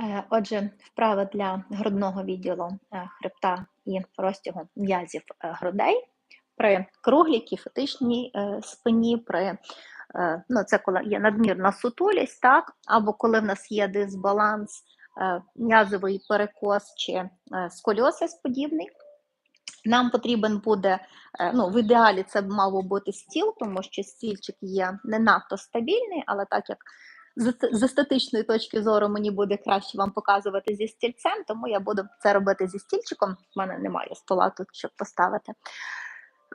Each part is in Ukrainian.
Е, Отже, вправа для грудного відділу е, хребта і розтягу м'язів е, грудей при круглій кіфетичній спині, при ну, це коли є надмірна сутулість, так, або коли в нас є дисбаланс, м'язовий перекос чи сколіозис подібний. Нам потрібен буде, ну, в ідеалі це б мало бути стіл, тому що стільчик є не надто стабільний, але так як з, з естетичної точки зору мені буде краще вам показувати зі стільцем, тому я буду це робити зі стільчиком. У мене немає стола тут, щоб поставити.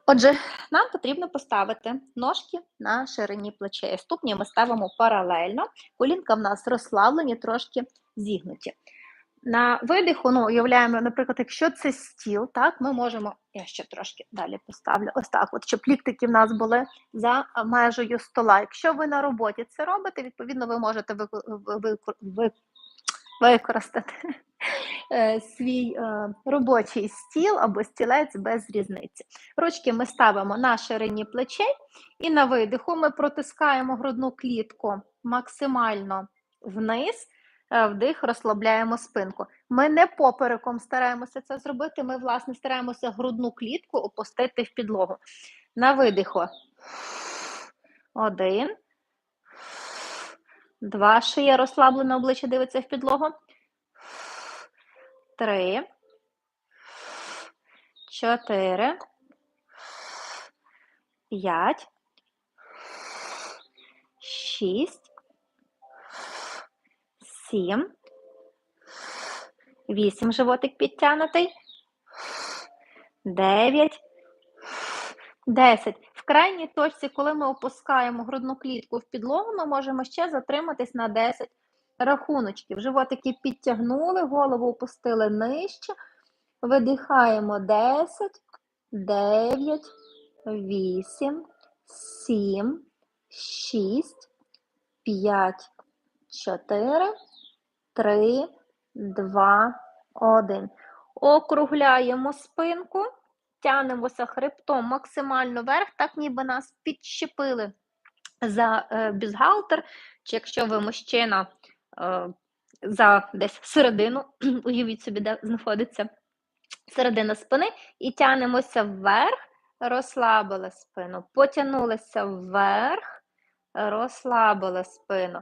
Отже, нам потрібно поставити ножки на ширині плечей. Ступні ми ставимо паралельно, колінка в нас розслаблені, трошки зігнуті. На видиху, ну, уявляємо, наприклад, якщо це стіл, так, ми можемо, я ще трошки далі поставлю, ось так, от, щоб ліктики в нас були за межею стола. Якщо ви на роботі це робите, відповідно, ви можете використати е, свій е, робочий стіл або стілець без різниці. Ручки ми ставимо на ширині плечей, і на видиху ми протискаємо грудну клітку максимально вниз. Е, Вдих, розслабляємо спинку. Ми не попереком стараємося це зробити. Ми, власне, стараємося грудну клітку опустити в підлогу. На видиху. Один. Два. Шия розслаблена, обличчя дивиться в підлогу. Три. Чотири. П'ять. Шість. Сім. Вісім. Животик підтягнутий. Дев'ять. Десять. В крайній точці, коли ми опускаємо грудну клітку в підлогу, ми можемо ще затриматись на 10 рахуночків. Животики підтягнули, голову опустили нижче. Видихаємо 10, 9, 8, 7, 6, 5, 4, 3, 2, 1. Округляємо спинку, тянемося хребтом максимально вверх, так ніби нас підщепили за е, бюстгальтер, чи якщо ви мужчина е, за десь середину, уявіть собі, де знаходиться середина спини, і тянемося вверх, розслабили спину, потягнулися вверх, розслабили спину.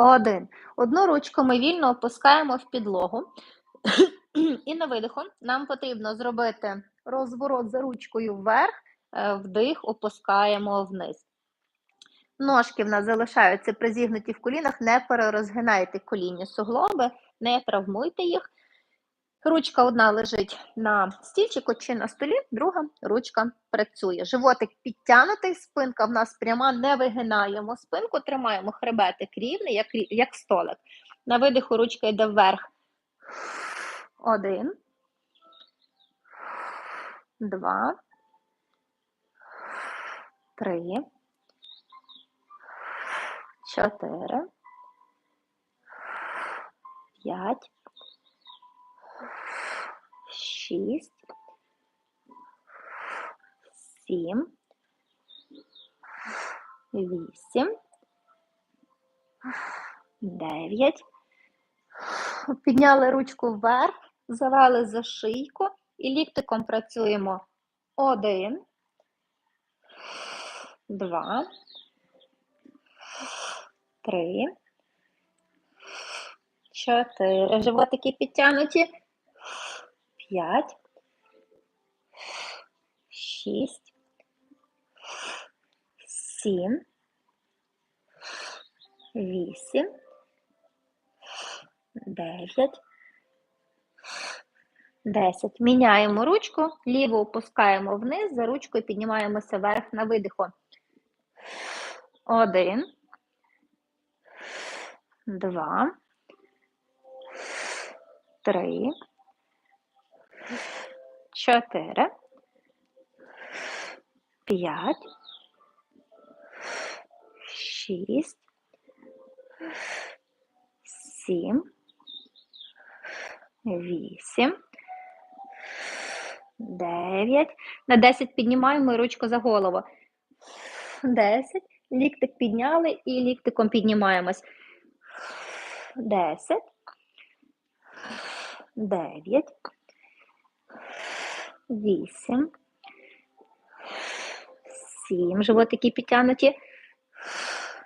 1. Одну ручку ми вільно опускаємо в підлогу. І на видиху нам потрібно зробити розворот за ручкою вверх, е, вдих, опускаємо вниз. Ножки в нас залишаються призігнуті в колінах, не перерозгинайте колінні суглоби, не травмуйте їх. Ручка одна лежить на стільчику чи на столі, друга ручка працює. Животик підтягнутий, спинка в нас пряма, не вигинаємо спинку, тримаємо хребетик рівний, як, як столик. На видиху ручка йде вверх. Один. Два. Три. Чотири. П'ять. Шість. Сім. Вісім. Дев'ять. Підняли ручку вверх, завели за шийку і ліктиком працюємо. Один. Два. Три. Чотири. Животики підтягнуті. П'ять. Шість. Сім. Вісім. Дев'ять. Десять. Міняємо ручку, ліву опускаємо вниз, за ручкою піднімаємося вверх на видиху. Один. Два. три, чотири, п'ять, шість, сім, вісім, дев'ять. На 10 піднімаємо ручку за голову. 10. Ліктик підняли і ліктиком піднімаємось. 10. 9. 8. 7. Животики підтягнуті.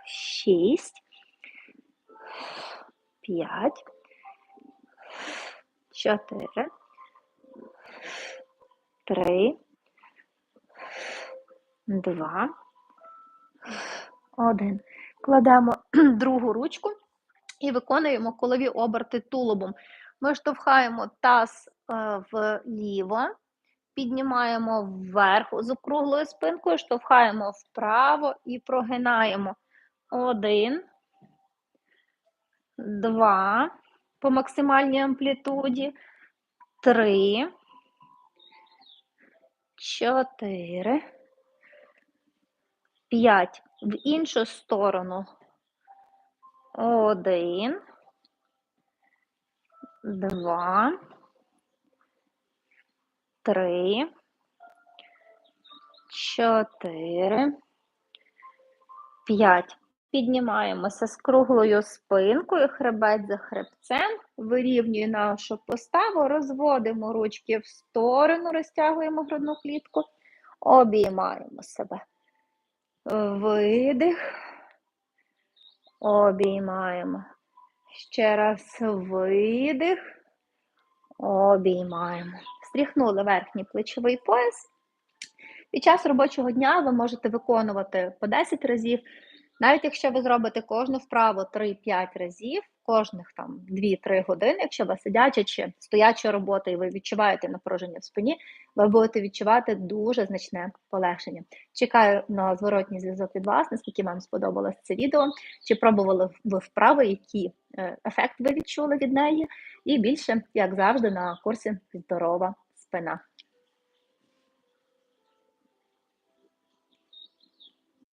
6. 5. 4. 3. 2. Один. Кладемо другу ручку і виконуємо колові оберти тулубом. Ми штовхаємо таз е, вліво, піднімаємо вверх з округлою спинкою, штовхаємо вправо і прогинаємо. Один, два, по максимальній амплітуді, три, чотири. 5 в іншу сторону. Один, два, три, чотири, п'ять. Піднімаємося з круглою спинкою, хребет за хребцем, вирівнює нашу поставу, розводимо ручки в сторону, розтягуємо грудну клітку, обіймаємо себе. Видих. Обіймаємо. Ще раз видих. Обіймаємо. Стріхнули верхній плечовий пояс. Під час робочого дня ви можете виконувати по 10 разів. Навіть якщо ви зробите кожну вправу 3-5 разів, кожних там 2-3 години, якщо у вас сидяча чи стояча робота, і ви відчуваєте напруження в спині, ви будете відчувати дуже значне полегшення. Чекаю на зворотній зв'язок від вас, наскільки вам сподобалось це відео, чи пробували ви вправи, який е, ефект ви відчули від неї, і більше, як завжди, на курсі здорова enough